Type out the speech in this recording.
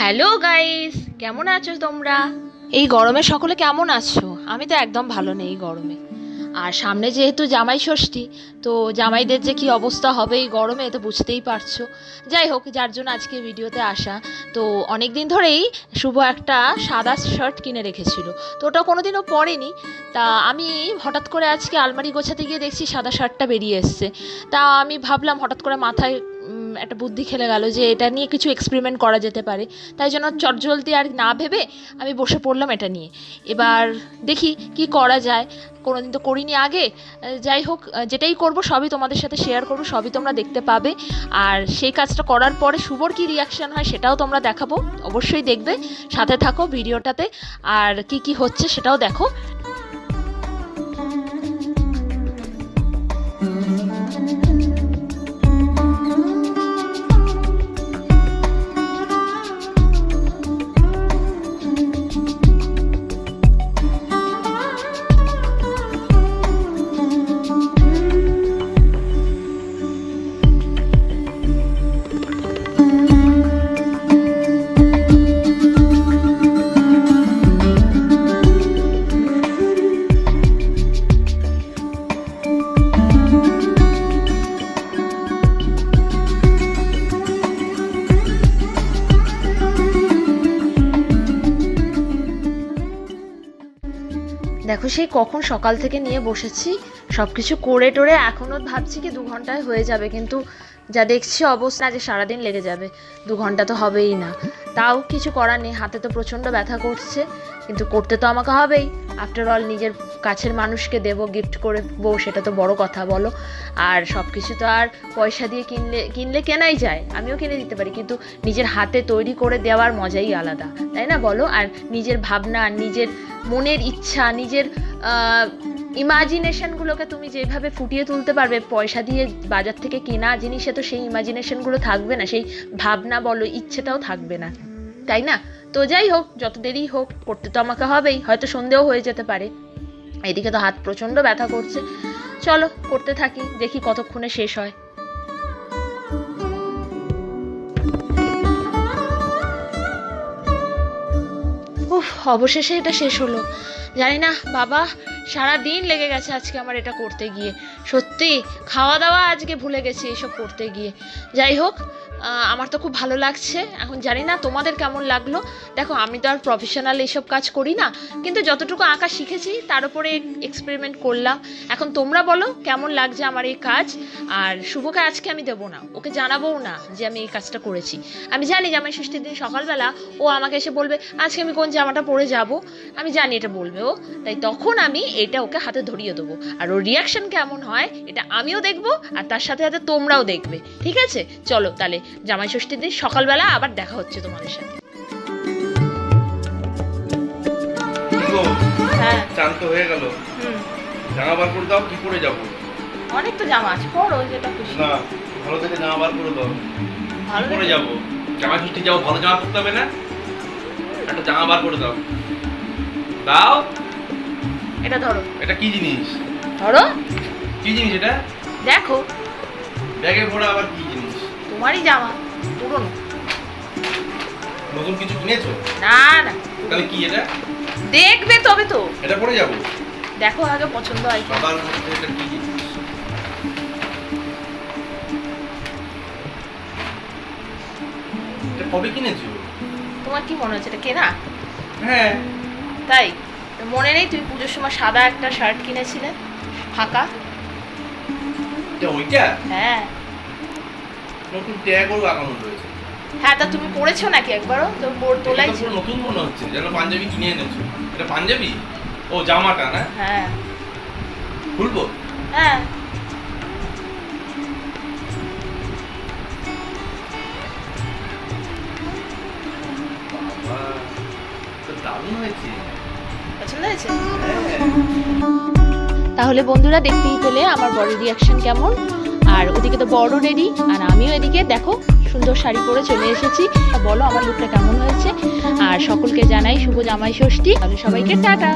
Hello guys, কেমন আছো তোমরা? এই গরমে সকলে কেমন আছো? আমি তো একদম ভালো নেই এই গরমে। আর সামনে যেহেতু জামাই ষষ্ঠী, তো জামাইদের যে কি অবস্থা হবে এই গরমে তো বুঝতেই পারছ। যাই হোক, যার জন্য আজকে ভিডিওতে আসা। তো অনেক দিন ধরেই শুভ একটা সাদা শার্ট কিনে রেখেছিল। তো ওটা কোনোদিনও পরেনি। তা আমি হঠাৎ করে আজকে আলমারি গোছাতে গিয়ে দেখছি সাদা শার্টটা বেরিয়ে এসছে। তা আমি ভাবলাম হঠাৎ করে মাথায় একটা বুদ্ধি খেলে গেল যে এটা নিয়ে কিছু এক্সপেরিমেন্ট করা যেতে পারে। তাই জন্য চটজলদি আর না ভেবে আমি বসে পড়লাম এটা নিয়ে। এবার দেখি কি করা যায়। কোনোদিন তো করিনি আগে। যাই হোক, যেটাই করব সবই তোমাদের সাথে শেয়ার করব, সবই তোমরা দেখতে পাবে। আর সেই কাজটা করার পরে শুভর কি রিয়াকশন হয় সেটাও তোমরা দেখাবো। অবশ্যই দেখবে, সাথে থাকো ভিডিওটাতে। আর কি কি হচ্ছে সেটাও দেখো। দেখো সেই কখন সকাল থেকে নিয়ে বসেছি সব কিছু করে টোরে এখনও ভাবছি কি দু ঘন্টায় হয়ে যাবে, কিন্তু যা দেখছি অবস্থা যে সারাদিন লেগে যাবে, দু ঘণ্টা তো হবেই না। তাও কিছু করার নেই, হাতে তো প্রচণ্ড ব্যথা করছে, কিন্তু করতে তো আমাকে হবেই। আফটার অল নিজের কাছের মানুষকে দেবো গিফট করে বউ সেটা তো বড় কথা, বলো। আর সব কিছু তো আর পয়সা দিয়ে কিনলে কিনলে কেনাই যায়। আমিও কিনে দিতে পারি, কিন্তু নিজের হাতে তৈরি করে দেওয়ার মজাই আলাদা, তাই না বলো? আর নিজের ভাবনা, নিজের মনের ইচ্ছা, নিজের ইমাজিনেশনগুলোকে তুমি যেভাবে ফুটিয়ে তুলতে পারবে, পয়সা দিয়ে বাজার থেকে কেনা জিনিসে তো সেই ইমাজিনেশনগুলো থাকবে না, সেই ভাবনা বলো, ইচ্ছেটাও থাকবে না। তাই না? তো যাই হোক, যত দেরি হোক করতে তো আমাকে হবেই, হয়তো সন্ধেও হয়ে যেতে পারে। এদিকে তো হাত প্রচণ্ড ব্যথা করছে। চলো করতে থাকি, দেখি কতক্ষণে শেষ হয়। উফ, অবশেষে এটা শেষ হলো। জানি না, বাবা সারা দিন লেগে গেছে আজকে আমার এটা করতে গিয়ে। সত্যি খাওয়া দাওয়া আজকে ভুলে গেছি এসব করতে গিয়ে। যাই হোক আমার তো খুব ভালো লাগছে। এখন জানি না তোমাদের কেমন লাগল। দেখো, আমি তো আর প্রফেশনাল এইসব কাজ করি না। কিন্তু যতটুকু আঁকা শিখেছি, তার উপরে এক্সপেরিমেন্ট করলাম। এখন তোমরা বলো, কেমন লাগছে আমার এই কাজ? আর শুভকে আজকে আমি দেবো না। ওকে জানাবোও না যে আমি এই কাজটা করেছি। আমি জানি আমার ষষ্ঠীর দিন সকালবেলা ও আমাকে এসে বলবে, আজকে আমি কোন জামাটা পরে যাব? আমি জানি এটা বলবে ও। তাই তখন আমি এটা ওকে হাতে ধরিয়ে দেবো। আর ওর রিয়াকশন কেমন হয় এটা আমিও দেখব আর তার সাথে সাথে তোমরাও দেখবে। ঠিক আছে? চলো তাহলে জামাই ষষ্ঠীর দিন সকালবেলা আবার দেখা হচ্ছে তোমাদের সাথে। হ্যাঁ। চান তো হয়ে গেল। হুম। জামা বার করে দাও কি করে যাব? অনেক তো জামা আছে পরো যেটা খুশি। না ভালো থেকে জামা বার করে দাও। ভালো যাব? জামা ষষ্ঠী যাব ভালো জামা পরতে হবে না? একটা জামা বার করে দাও। দাও। এটা ধরো। এটা কি জিনিস? ধরো। কি জিনিস এটা? দেখো। ব্যাগে ভরা আবার কি জিনিস? তোমারই জামা পুরনো। নতুন কিছু কিনেছো? না না। তাহলে কি এটা? দেখবে তবে তো। এটা পরে যাব। দেখো আগে পছন্দ হয় কি। বাবার মধ্যে এটা কি জিনিস? এটা কবে কিনেছো? তোমার কি মনে হচ্ছে এটা কেনা? হ্যাঁ। তাই? মনে নেই তুই পুজোর সময় সাদা একটা শার্ট কিনেছিলে ফাঁকা। ওইটা? হ্যাঁ। নতুন ট্যাগও লাগানো রয়েছে। হ্যাঁ তা তুমি পড়েছো নাকি একবারও? তো বোর্ড তোলাই ছিল। নতুন মনে হচ্ছে যেন পাঞ্জাবি কিনে এনেছো। এটা পাঞ্জাবি? ও জামাটা না? হ্যাঁ। খুলবো? হ্যাঁ। দারুণ হয়েছে। পছন্দ হয়েছে? হ্যাঁ তাহলে বন্ধুরা দেখতেই পেলে আমার বড় রিয়াকশন কেমন। আর ওদিকে তো বড় রেডি আর আমিও এদিকে। দেখো, সুন্দর শাড়ি পরে চলে এসেছি। বলো, আমার লুকটা কেমন হয়েছে? আর সকলকে জানাই শুভ জামাই ষষ্ঠী। আমি সবাইকে টাটা।